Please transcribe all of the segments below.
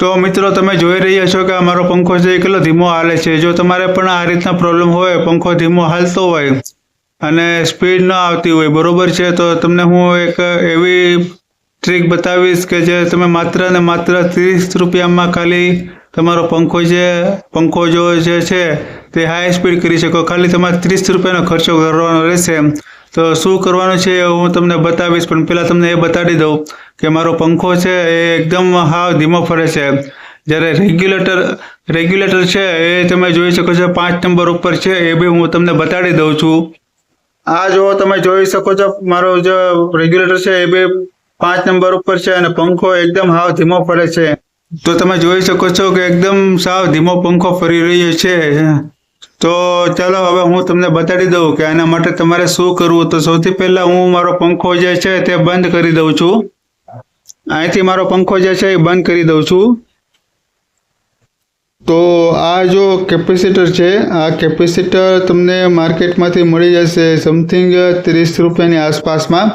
તો મિત્રો, તમે જોઈ રહ્યા છો કે અમારો પંખો છે એ કેટલો ધીમો હાલે છે. જો તમારે પણ આ રીતના પ્રોબ્લેમ હોય, પંખો ધીમો હાલતો હોય અને સ્પીડ ન આવતી હોય, બરોબર છે? તો તમને હું એક એવી ટ્રીક બતાવીશ કે જે તમે માત્ર ને માત્ર ત્રીસ રૂપિયામાં ખાલી તમારો પંખો જે, પંખો જો જે છે, તે હાઈ સ્પીડ કરી શકો. ખાલી તમારે ત્રીસ રૂપિયાનો ખર્ચો કરવાનો રહેશે તો શું કરવાનું છે હું તમને બતાવીશ, પણ પહેલાં તમને એ બતાડી દઉં કે મારો પંખો છે એ એકદમ હાવ ધીમો ફરે છે. જ્યારે રેગ્યુલેટર રેગ્યુલેટર છે એ તમે જોઈ શકો છો પાંચ નંબર ઉપર છે, એ બી હું તમને બતાડી દઉં છું. આ જો તમે જોઈ શકો છો, મારો જે રેગ્યુલેટર છે એ બી પાંચ નંબર ઉપર છે અને પંખો એકદમ હાવ ધીમો ફરે છે. તો તમે જોઈ શકો છો કે એકદમ સાવ ધીમો પંખો ફરી રહ્યો છે. તો ચાલો હવે હું તમને બતાડી દઉં કે આના માટે તમારે શું કરવું. તો સૌથી પહેલા હું મારો પંખો જે છે તે બંધ કરી દઉં છું. અહીંથી મારો પંખો જે છે એ બંધ કરી દઉં છું. તો આ જો કેપેસિટર છે, આ કેપેસિટર તમને માર્કેટમાંથી મળી જશે સમથિંગ ત્રીસ રૂપિયાની આસપાસમાં.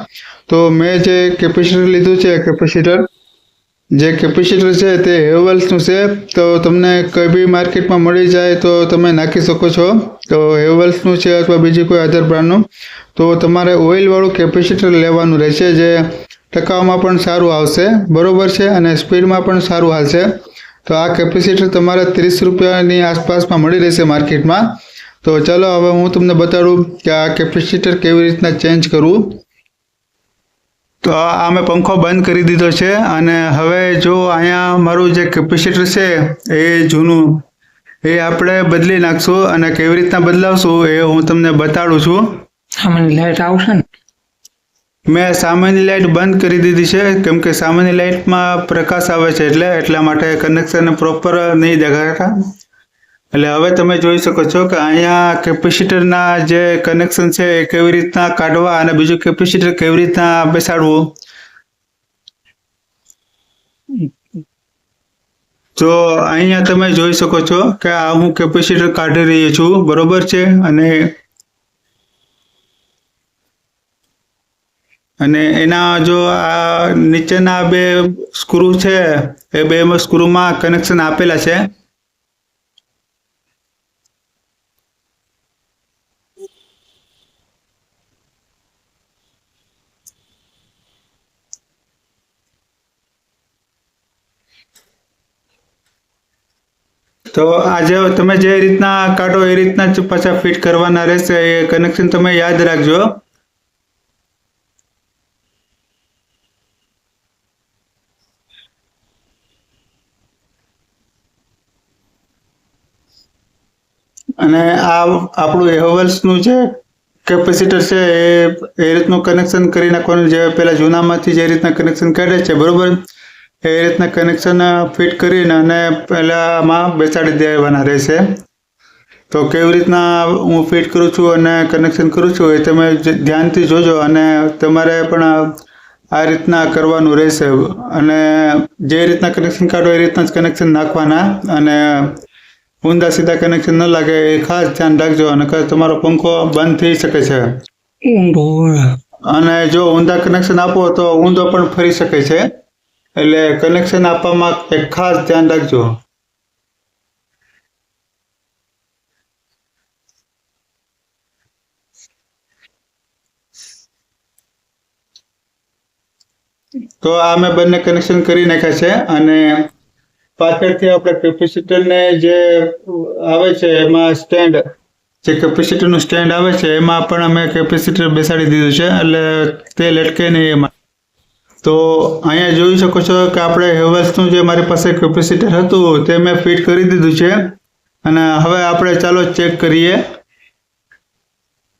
તો મેં જે કેપેસિટર લીધું છે કેપેસિટર જે કેપેસિટર છે તે હેવલ્સનું છે, તો તમને કઈ બી માર્કેટમાં મળી જાય તો તમે નાખી શકો છો. તો હેવલ્સનું છે અથવા બીજી કોઈ અધર બ્રાન્ડનું તો તમારે ઓઇલવાળું કેપેસિટર લેવાનું રહેશે જે ટકાવમાં પણ સારું આવશે. બરોબર છે અને સ્પીડમાં પણ સારું હાલશે. તો આ કેપેસિટર તમારે ત્રીસ રૂપિયાની આસપાસમાં મળી રહેશે માર્કેટમાં. તો ચાલો હવે હું તમને બતાડું કે આ કેપેસિટર કેવી રીતના ચેન્જ કરવું. તો આ મેં પંખો બંધ કરી દીધો છે અને હવે જો અહીંયા મારું જે કેપેસિટર છે એ જૂનું એ આપણે બદલી નાખશું અને કેવી રીતના બદલાવશું એ હું તમને બતાડું છું. સામાન્ય લાઈટ આવશે ને? મેં સામાન્ય લાઇટ બંધ કરી દીધી છે કેમ કે સામાન્ય લાઇટમાં પ્રકાશ આવે છે એટલે એટલા માટે કનેક્શન પ્રોપર નહીં દેખાતા. એટલે હવે તમે જોઈ શકો છો કે અહીંયા કેપેસિટરના જે કનેક્શન છે એ કેવી રીતના કાઢવા અને બીજું કેપેસિટર કેવી રીતના બેસાડવું? તો અહીંયા તમે જોઈ શકો છો કે આ હું કેપેસિટર કાઢી રહ્યો છું, બરોબર છે? અને અને એના જો આ નીચેના બે સ્ક્રૂ છે, એ બે સ્ક્રૂમાં કનેક્શન આપેલા છે. તો આજે તમે જે રીતના કાઢો એ રીતના જ પાછા ફિટ કરવાના રહેશે, એ કનેક્શન તમે યાદ રાખજો. અને આ આપણું એહોવેલ્સનું જે કેપેસિટર છે, એ એ રીતનું કનેક્શન કરી નાખવાનું, જે પેલા જૂનામાંથી જે રીતના કનેક્શન કાઢે છે, બરોબર? એ રીતના કનેક્શન ફિટ કરીને અને પહેલાં આમાં બેસાડી દેવાના રહેશે. તો કેવી રીતના હું ફિટ કરું છું અને કનેક્શન કરું છું એ તમે ધ્યાનથી જોજો અને તમારે પણ આ રીતના કરવાનું રહેશે. અને જે રીતના કનેક્શન કાઢો એ રીતના જ કનેક્શન નાખવાના અને ઊંધા સીધા કનેક્શન ન લાગે એ ખાસ ધ્યાન રાખજો અને તમારો પંખો બંધ થઈ શકે છે. અને જો ઊંધા કનેક્શન આપો તો ઊંધો પણ ફરી શકે છે. એટલે કનેક્શન આપવામાં એક ખાસ ધ્યાન રાખજો. તો આ મેં બંને કનેક્શન કરી નાખ્યા છે અને પાછળથી આપણે કેપેસિટરને જે આવે છે, એમાં સ્ટેન્ડ જે કેપેસિટરનું સ્ટેન્ડ આવે છે, એમાં પણ અમે કેપેસિટર બેસાડી દીધું છે, એટલે તે લટકે નહીં એમાં. તો અહીંયા જોઈ શકો છો કે આપણે હેવલ્સનું જે મારી પાસે કેપેસિટર હતું તે મેં ફિટ કરી દીધું છે. અને હવે આપણે ચાલો ચેક કરીએ.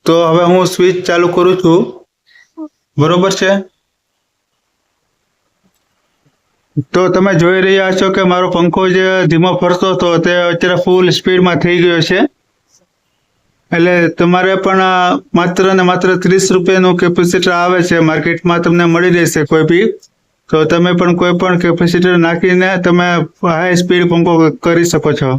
તો હવે હું સ્વિચ ચાલુ કરું છું. બરોબર છે? તો તમે જોઈ રહ્યા છો કે મારો પંખો જે ધીમો ફરતો હતો તે અત્યારે ફૂલ સ્પીડમાં થઈ ગયો છે. એટલે તમારે પણ માત્ર ને માત્ર ત્રીસ રૂપિયાનું કેપેસિટર આવે છે માર્કેટમાં તમને મળી રહેશે કોઈ બી. તો તમે પણ કોઈ પણ કેપેસિટર નાખીને તમે હાઈ સ્પીડ પંખો કરી શકો છો.